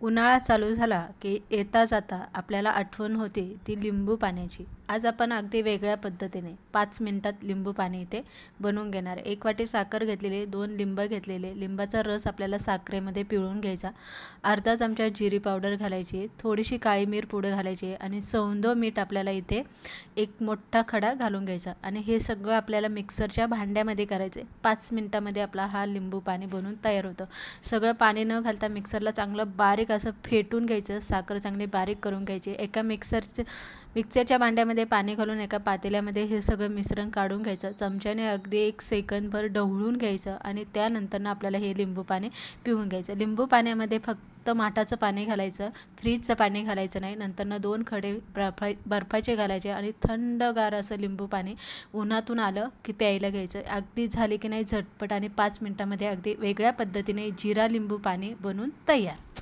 उन्हाळा चालू झाला की येता जाता आपल्याला आठवण होते ती लिंबू पाण्याची. आज आपण अगदी वेगळ्या पद्धतीने पाच मिनिटात लिंबू पाणी इथे बनवून घेणार. एक वाटी साखर घेतलेली दोन लिंब घेतलेले. लिंबाचा रस आपल्याला साखरेमध्ये पिळून घ्यायचा. अर्धा चमचा जिरी पावडर घालायची. थोडीशी काळी मिर पुढे घालायची आणि सौंदो मीठ आपल्याला इथे एक मोठा खडा घालून घ्यायचा. आणि हे सगळं आपल्याला मिक्सरच्या भांड्यामध्ये करायचे. पाच मिनटामध्ये आपला हा लिंबू पाणी बनवून तयार होतं. सगळं पाणी न घालता मिक्सरला चांगलं बारीक असं फेटून घ्यायचं. साखर चांगली बारीक करून घ्यायची. एका मिक्सरचे मिक्सरच्या भांड्यामध्ये पाणी घालून एका पातेल्यामध्ये हे सगळं मिश्रण काढून घ्यायचं. चमच्याने अगदी एक सेकंदभर ढवळून घ्यायचं आणि त्यानंतरनं आपल्याला हे लिंबू पाणी पिऊन घ्यायचं. लिंबू पाण्यामध्ये फक्त माठाचं पाणी घालायचं फ्रीजचं पाणी घालायचं नाही. नंतरनं दोन खडे बर्फा बर्फाचे घालायचे आणि थंडगार असं लिंबू पाणी उन्हातून आलं की प्यायला घ्यायचं. अगदी झाले की नाही झटपट आणि पाच मिनटामध्ये अगदी वेगळ्या पद्धतीने जिरा लिंबू पाणी बनवून तयार.